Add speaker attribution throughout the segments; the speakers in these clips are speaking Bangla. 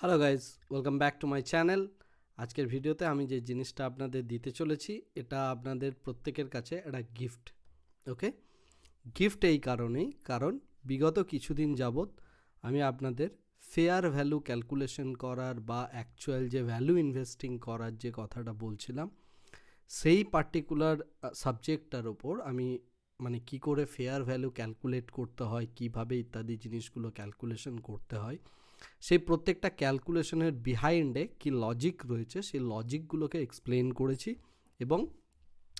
Speaker 1: Hello guys welcome back to my channel আজকের ভিডিওতে আমি যে জিনিসটা আপনাদের দিতে চলেছি, এটা আপনাদের প্রত্যেকের কাছে একটা গিফট ওকে গিফট এই কারণেই, কারণ বিগত কিছুদিন যাবৎ আমি আপনাদের ফেয়ার ভ্যালু ক্যালকুলেশন করার বা অ্যাকচুয়াল যে ভ্যালু ইনভেস্টিং করার যে কথাটা বলছিলাম, সেই পার্টিকুলার সাবজেক্টটার ওপর আমি মানে কি করে ফেয়ার ভ্যালু ক্যালকুলেট করতে হয়, কীভাবে ইত্যাদি জিনিসগুলো ক্যালকুলেশন করতে হয় সেই প্রত্যেকটা ক্যালকুলেশনের বিহাইন্ডে কি লজিক রয়েছে, সেই লজিকগুলোকে এক্সপ্লেন করেছি এবং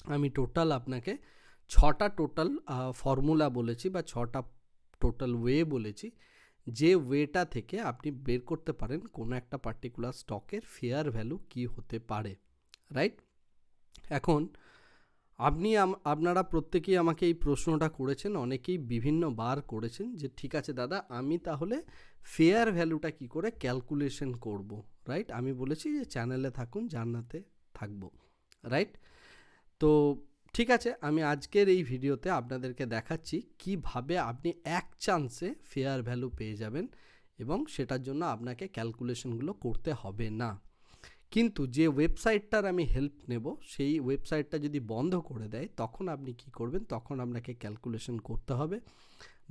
Speaker 1: আমি টোটাল আপনাকে ছটা টোটাল ফর্মুলা বলেছি বা ছটা টোটাল ওয়ে বলেছি যে ওয়েটা থেকে আপনি বের করতে পারেন কোনো একটা পার্টিকুলার স্টকের ফেয়ার ভ্যালু কি হতে পারে রাইট এখন আপনি আপনারা প্রত্যেকেই আমাকে এই প্রশ্নটা করেছেন, অনেকেই বিভিন্ন বার করেছেন যে, ঠিক আছে দাদা, আমি তাহলে ফেয়ার ভ্যালুটা কি করে ক্যালকুলেশন করব? রাইট আমি বলেছি যে চ্যানেলে থাকুন, জান্নাতে থাকব। রাইট তো ঠিক আছে, আমি আজকের এই ভিডিওতে আপনাদেরকে দেখাচ্ছি কীভাবে আপনি এক চান্সে ফেয়ার ভ্যালু পেয়ে যাবেন এবং সেটার জন্য আপনাকে ক্যালকুলেশনগুলো করতে হবে না। কিন্তু যে ওয়েবসাইটটার আমি হেল্প নেব, সেই ওয়েবসাইটটা যদি বন্ধ করে দেয়, তখন আপনি কি করবেন? তখন আপনাকে ক্যালকুলেশন করতে হবে।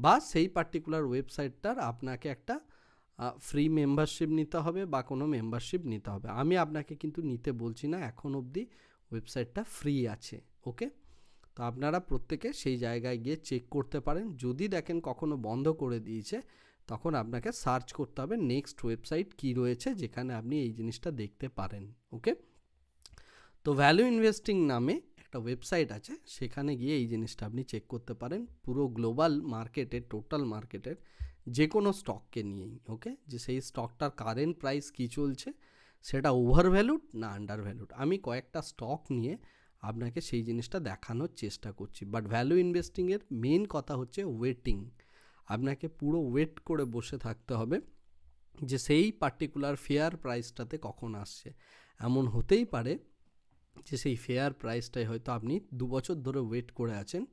Speaker 1: বা সেই পার্টিকুলার ওয়েবসাইটটার আপনাকে একটা ফ্রি মেম্বারশিপ নিতে হবে বা কোনো মেম্বারশিপ নিতে হবে। আমি আপনাকে কিন্তু নিতে বলছি না, এখন অবধি ওয়েবসাইটটা ফ্রি আছে ওকে তো আপনারা প্রত্যেকে সেই জায়গায় গিয়ে চেক করতে পারেন। যদি দেখেন কখনো বন্ধ করে দিয়েছে তখন আপনাকে সার্চ করতে হবে নেক্সট ওয়েবসাইট কি রয়েছে যেখানে আপনি এই জিনিসটা দেখতে পারেন, ওকে? তো ভ্যালু ইনভেস্টিং নামে একটা ওয়েবসাইট আছে, সেখানে গিয়ে এই জিনিসটা আপনি চেক করতে পারেন। পুরো গ্লোবাল মার্কেটের, টোটাল মার্কেটের যে কোনো স্টককে নিয়েই, ওকে? যে সেই স্টকটার কারেন্ট প্রাইস কী চলছে, সেটা ওভার ভ্যালুড না আন্ডার ভ্যালুড? আমি কয়েকটা স্টক নিয়ে আপনাকে সেই জিনিসটা দেখানোর চেষ্টা করছি। বাট ভ্যালু ইনভেস্টিংয়ের মেন কথা হচ্ছে ওয়েটিং। আপনাকে পুরো ওয়েট করে বসে থাকতে হবে যে সেই পার্টিকুলার ফেয়ার প্রাইসটাতে কখন আসছে। এমন হতেই পারে যে সেই ফেয়ার প্রাইসটাই হয়তো আপনি দু বছর ধরে ওয়েট করে আছেন,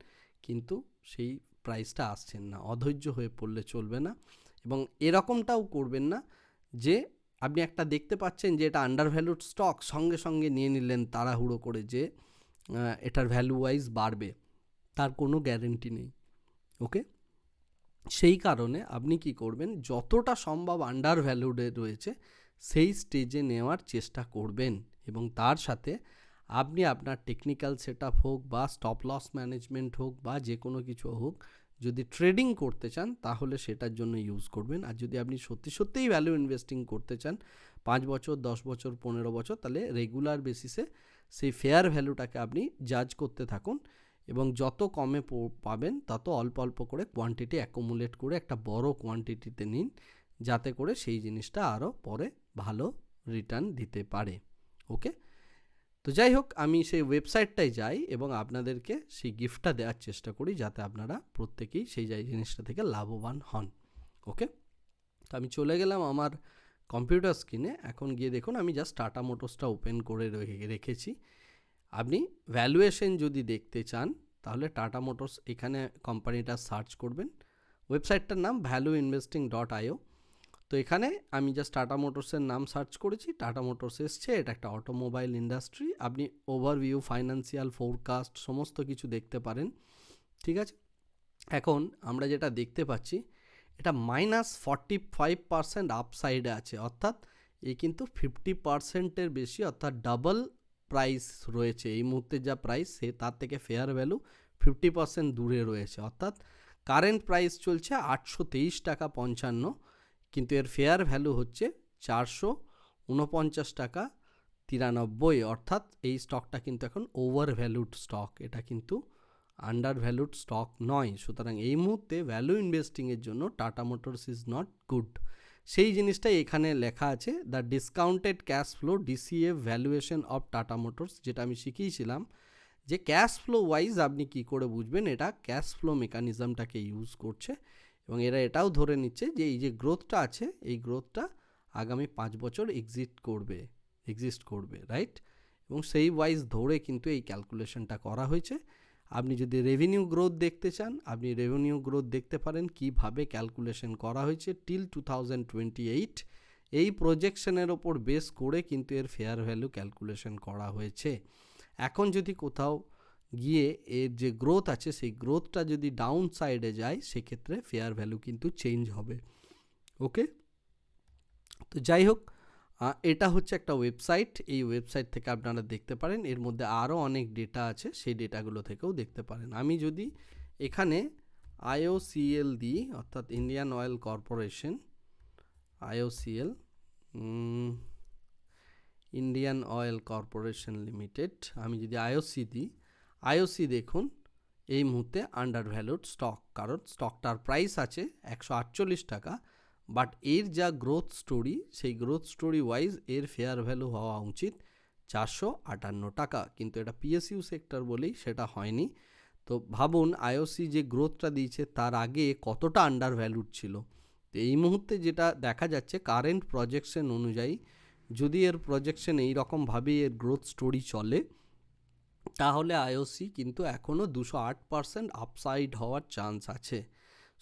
Speaker 1: কিন্তু সেই প্রাইসটা আসছেন না, অধৈর্য হয়ে পড়লে চলবে না এবং এরকমটাও করবেন না যে আপনি একটা দেখতে পাচ্ছেন যে এটা আন্ডার ভ্যালুড স্টক সঙ্গে সঙ্গে নিয়ে নিলেন তাড়াহুড়ো করে যে এটার ভ্যালু ওয়াইজ বাড়বে, তার কোনো গ্যারেন্টি নেই ওকে সেই কারণে আপনি কি করবেন, যতটা সম্ভব আন্ডার ভ্যালুডে রয়েছে, সেই স্টেজে নেওয়ার চেষ্টা করবেন এবং তার সাথে আপনি আপনার টেকনিক্যাল সেট হোক বা স্টপ লস ম্যানেজমেন্ট হোক বা যে কোনো কিছু হোক, যদি ট্রেডিং করতে চান তাহলে সেটার জন্য ইউজ করবেন। আর যদি আপনি সত্যি সত্যিই ভ্যালু ইনভেস্টিং করতে চান, পাঁচ বছর, দশ বছর, পনেরো বছর, তাহলে রেগুলার বেসিসে সেই ফেয়ার ভ্যালুটাকে আপনি জাজ করতে থাকুন। এবং যত কমে পাবেন তত অল্প অল্প করে কোয়ান্টিটি অ্যাকুমুলেট করে একটা বড় কোয়ান্টিটিতে নিন, যাতে করে সেই জিনিসটা আরও পরে ভালো রিটার্ন দিতে পারে। ওকে তো যাই হোক, আমি সেই ওয়েবসাইটটায় যাই এবং আপনাদেরকে সেই গিফটটা দেওয়ার চেষ্টা করি যাতে আপনারা প্রত্যেকেই সেই জিনিসটা থেকে লাভবান হন। ওকে তো আমি চলে গেলাম আমার কম্পিউটার স্ক্রিনে এখন গিয়ে দেখুন, আমি জাস্ট টাটা মোটরসটা ওপেন করে রেখেছি। আপনি ভ্যালুয়েশন যদি দেখতে চান, তাহলে টাটা মোটরস এখানে কোম্পানিটা সার্চ করবেন। ওয়েবসাইটটার নাম ভ্যালু ইনভেস্টিং ডট আইও তো এখানে আমি জাস্ট টাটা মোটরসের নাম সার্চ করেছি। টাটা মোটরস এসছে, এটা একটা অটোমোবাইল ইন্ডাস্ট্রি আপনি ওভারভিউ ফাইন্যান্সিয়াল ফোরকাস্ট সমস্ত কিছু দেখতে পারেন। ঠিক আছে? এখন আমরা যেটা দেখতে পাচ্ছি, এটা মাইনাস ফর্টি ফাইভ পার্সেন্ট আপসাইডে আছে। অর্থাৎ এ কিন্তু ফিফটি পার্সেন্টের বেশি, অর্থাৎ ডাবল প্রাইস রয়েছে, এই মুহূর্তে যা প্রাইস সে তার থেকে ফেয়ার ভ্যালু ফিফটি পার্সেন্ট দূরে রয়েছে। অর্থাৎ কারেন্ট প্রাইস চলছে আটশো তেইশ টাকা পঞ্চান্ন, কিন্তু এর ফেয়ার ভ্যালু হচ্ছে চারশো উনপঞ্চাশ টাকা তিরানব্বই। অর্থাৎ এই স্টকটা কিন্তু এখন ওভার ভ্যালুড স্টক এটা কিন্তু আন্ডার ভ্যালুড স্টক নয়। সুতরাং এই মুহূর্তে ভ্যালু ইনভেস্টিংয়ের জন্য Tata Motors is not good সেই জিনিসটাই এখানে লেখা আছে the discounted cash flow DCF valuation of Tata Motors যেটা আমি শিখিয়েছিলাম, যে ক্যাশ ফ্লো ওয়াইজ আপনি কি করে বুঝবেন, এটা ক্যাশ ফ্লো মেকানিজমটাকে ইউজ করছে এবং এরা এটাও ধরে নিচ্ছে যে এই যে গ্রোথটা আছে, এই গ্রোথটা আগামী পাঁচ বছর এক্সিট করবে এক্সিস্ট করবে রাইট এবং সেই ওয়াইজ ধরে কিন্তু এই ক্যালকুলেশনটা করা হয়েছে। আপনি যদি রেভিনিউ গ্রোথ দেখতে চান, আপনি রেভিনিউ গ্রোথ দেখতে পারেন কীভাবে ক্যালকুলেশন করা হয়েছে till two thousand twenty eight এই প্রজেকশনের ওপর বেস করে কিন্তু এর ফেয়ার ভ্যালু ক্যালকুলেশন করা হয়েছে। এখন যদি কোথাও গিয়ে এর যে গ্রোথ আছে, সেই গ্রোথটা যদি ডাউন সাইডে যায়, সেক্ষেত্রে ফেয়ার ভ্যালু কিন্তু চেঞ্জ হবে। ওকে তো যাই হোক এটা হচ্ছে একটা ওয়েবসাইট এই ওয়েবসাইট থেকে আপনারা দেখতে পারেন। এর মধ্যে আরও অনেক ডেটা আছে। সেই ডেটাগুলো থেকেও দেখতে পারেন। আমি যদি এখানে আইওসিএল দিই, অর্থাৎ Indian Oil Corporation IOCL Indian Oil Corporation Limited আমি যদি আইওসি দিই আইওসি দেখুন, এই মুহূর্তে আন্ডার ভ্যালুড স্টক কারণ স্টকটার প্রাইস আছে একশো আটচল্লিশ টাকা। বাট এর যা গ্রোথ স্টোরি সেই গ্রোথ স্টোরি ওয়াইজ এর ফেয়ার ভ্যালু হওয়া উচিত চারশো আটান্ন টাকা। কিন্তু এটা পিএসইউ সেক্টর বলেই সেটা হয়নি। তো ভাবুন আইওসি যে গ্রোথটা দিয়েছে, তার আগে কতটা আন্ডার ভ্যালুড ছিল? তো এই মুহূর্তে যেটা দেখা যাচ্ছে কারেন্ট প্রজেকশন অনুযায়ী যদি এর প্রজেকশন এই রকমভাবেই এর গ্রোথ স্টোরি চলে, তাহলে আইওসি কিন্তু এখনও দুশো আট পার্সেন্ট আপসাইড হওয়ার চান্স আছে।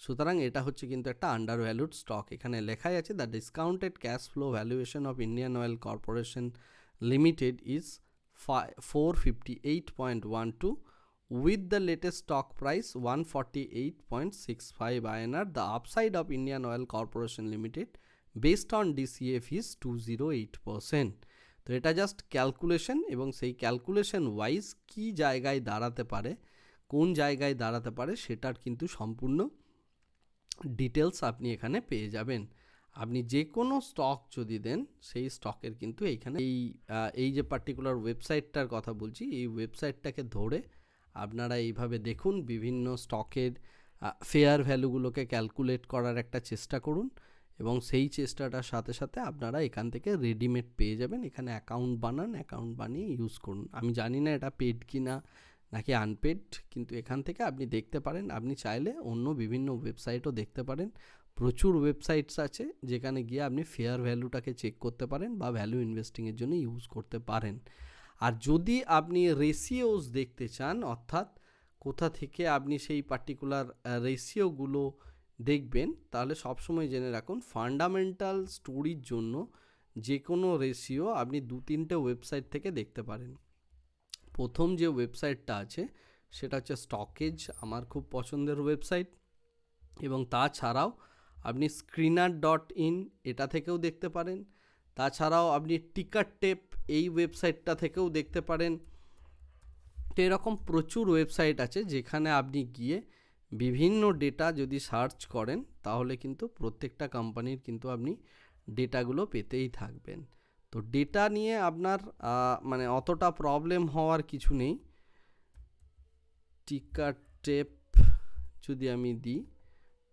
Speaker 1: সুতরাং এটা হচ্ছে কিন্তু একটা আন্ডার ভ্যালুড স্টক এখানে লেখাই আছে the discounted cash flow valuation of Indian Oil Corporation Limited is four fifty eight point one two with the latest stock price 148.65 INR the upside of Indian Oil Corporation Limited based on DCF is 208% তো এটা জাস্ট ক্যালকুলেশন এবং সেই ক্যালকুলেশন ওয়াইজ কি জায়গায় দাঁড়াতে পারে, কোন জায়গায় দাঁড়াতে পারে সেটার কিন্তু সম্পূর্ণ ডিটেলস আপনি এখানে পেয়ে যাবেন। আপনি যে কোনো স্টক যদি দেন, সেই স্টকের কিন্তু এইখানে এই এই যে পার্টিকুলার ওয়েবসাইটটার কথা বলছি, এই ওয়েবসাইটটাকে ধরে আপনারা এইভাবে দেখুন, বিভিন্ন স্টকের ফেয়ার ভ্যালুগুলোকে ক্যালকুলেট করার একটা চেষ্টা করুন এবং সেই চেষ্টাটার সাথে সাথে আপনারা এখান থেকে রেডিমেড পেয়ে যাবেন। এখানে অ্যাকাউন্ট বানান অ্যাকাউন্ট বানিয়ে ইউজ করুন। আমি জানি না এটা পেড কি না নাকি আনপেড কিন্তু এখান থেকে আপনি দেখতে পারেন, আপনি চাইলে অন্য বিভিন্ন ওয়েবসাইটও দেখতে পারেন। প্রচুর ওয়েবসাইটস আছে, যেখানে গিয়ে আপনি ফেয়ার ভ্যালুটাকে চেক করতে পারেন বা ভ্যালু ইনভেস্টিংয়ের জন্য ইউজ করতে পারেন। আর যদি আপনি রেশিওস দেখতে চান, অর্থাৎ কোথা থেকে আপনি সেই পার্টিকুলার রেশিওগুলো দেখবেন, তাহলে সবসময় জেনে রাখুন ফান্ডামেন্টাল স্টোরির জন্য যে কোনো রেশিও আপনি দু তিনটে ওয়েবসাইট থেকে দেখতে পারেন। প্রথম যে ওয়েবসাইটটা আছে, সেটা হচ্ছে স্টকেজ, আমার খুব পছন্দের ওয়েবসাইট। এবং তাছাড়াও আপনি স্ক্রিনার ডট ইন, এটা থেকেও দেখতে পারেন। তাছাড়াও আপনি টিকার টেপ, এই ওয়েবসাইটটা থেকেও দেখতে পারেন। তো এরকম প্রচুর ওয়েবসাইট আছে, যেখানে আপনি গিয়ে বিভিন্ন ডেটা যদি সার্চ করেন, তাহলে কিন্তু প্রত্যেকটা কোম্পানির কিন্তু আপনি ডেটাগুলো পেতেই থাকবেন। তো ডেটা নিয়ে আপনার মানে অতটা প্রবলেম হওয়ার কিছু নেই। টিকার টেপ যদি আমি দিই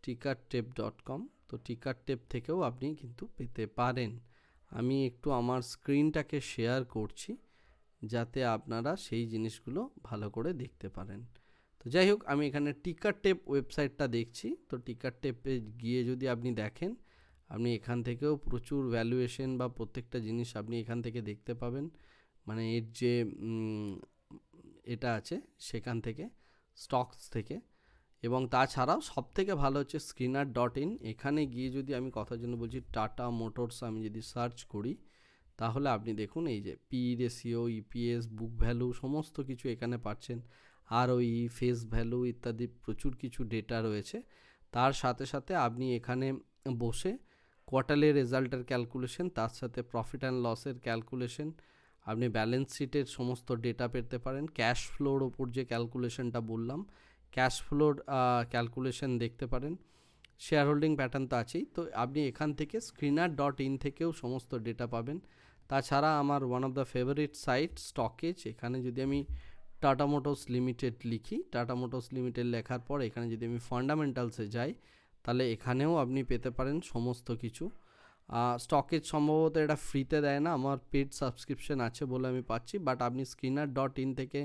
Speaker 1: টিকার টেপ ডট কম তো টিকার টেপ থেকেও আপনি কিন্তু পেতে পারেন। আমি একটু আমার স্ক্রিনটাকে শেয়ার করছি, যাতে আপনারা সেই জিনিসগুলো ভালো করে দেখতে পারেন। তো যাই হোক, আমি এখানে টিকার টেপ ওয়েবসাইটটা দেখছি। তো টিকার টেপে গিয়ে যদি আপনি দেখেন আপনি এখান থেকেও প্রচুর ভ্যালুয়েশন বা প্রত্যেকটা জিনিস আপনি এখান থেকে দেখতে পাবেন। মানে এর যে এটা আছে সেখান থেকে স্টকস থেকে। এবং তাছাড়াও সব থেকে ভালো হচ্ছে স্ক্রিনার ডট ইন এখানে গিয়ে যদি আমি কথার জন্য বলছি টাটা মোটরস আমি যদি সার্চ করি, তাহলে আপনি দেখুন এই যে P ratio EPS book value সমস্ত কিছু এখানে পাচ্ছেন। আর ওই ফেস ভ্যালু ইত্যাদি প্রচুর কিছু ডেটা রয়েছে। তার সাথে সাথে আপনি এখানে বসে কোয়ার্টারলি রেজাল্টের ক্যালকুলেশন তার সাথে প্রফিট অ্যান্ড লসের ক্যালকুলেশন আপনি ব্যালেন্স শিটের সমস্ত ডেটা পেতে পারেন। ক্যাশ ফ্লোর ওপর যে ক্যালকুলেশনটা বললাম ক্যাশ ফ্লোর ক্যালকুলেশন দেখতে পারেন। শেয়ার হোল্ডিং প্যাটার্ন তো আছেই। তো আপনি এখান থেকে স্ক্রিনার ডট ইন থেকেও সমস্ত ডেটা পাবেন। তাছাড়া আমার one of the favourite site StockEdge এখানে যদি আমি টাটা মোটরস লিমিটেড লিখি টাটা মোটরস লিমিটেড লেখার পর এখানে যদি আমি ফান্ডামেন্টালসে যাই তাহলে এখানেও আপনি পেতে পারেন সমস্ত কিছু। স্টকেজ সম্ভবত এটা ফ্রিতে দেয় না, আমার পেড সাবস্ক্রিপশন আছে বলে আমি পাচ্ছি বাট আপনি স্ক্রিনার ডট ইন থেকে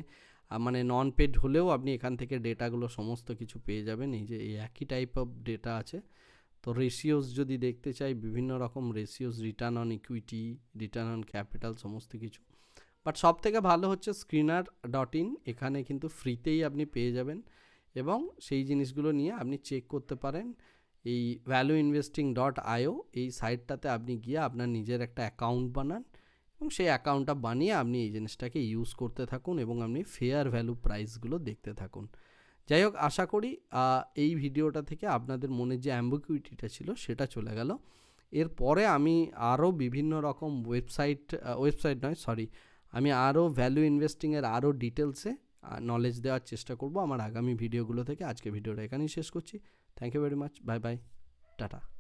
Speaker 1: মানে নন পেড হলেও আপনি এখান থেকে ডেটাগুলো সমস্ত কিছু পেয়ে যাবেন। এই যে, এই একই টাইপ অফ ডেটা আছে। তো রেশিওস যদি দেখতে চাই, বিভিন্ন রকম ratios return on equity return on capital সমস্ত কিছু। বাট সব থেকে ভালো হচ্ছে স্ক্রিনার ডট ইন এখানে কিন্তু ফ্রিতেই আপনি পেয়ে যাবেন। এবং সেই জিনিসগুলো নিয়ে আপনি চেক করতে পারেন। এই ভ্যালু ইনভেস্টিং ডট আইও এই সাইটটাতে আপনি গিয়ে আপনার নিজের একটা অ্যাকাউন্ট বানান এবং সেই অ্যাকাউন্টটা বানিয়ে আপনি এই জিনিসটাকে ইউজ করতে থাকুন এবং আপনি ফেয়ার ভ্যালু প্রাইসগুলো দেখতে থাকুন। যাই হোক, আশা করি এই ভিডিওটা থেকে আপনাদের মনে যে অ্যাম্বিকুইটিটা ছিল সেটা চলে গেল। এরপরে আমি আরও বিভিন্ন রকম ওয়েবসাইট ওয়েবসাইট নয় সরি আমি আরও ভ্যালু ইনভেস্টিংয়ের আরও ডিটেলসে নলেজ দেওয়ার চেষ্টা করব। আমার আগামী ভিডিওগুলো থেকে আজকে ভিডিওটা এখানেই শেষ করছি। Thank you very much bye bye tata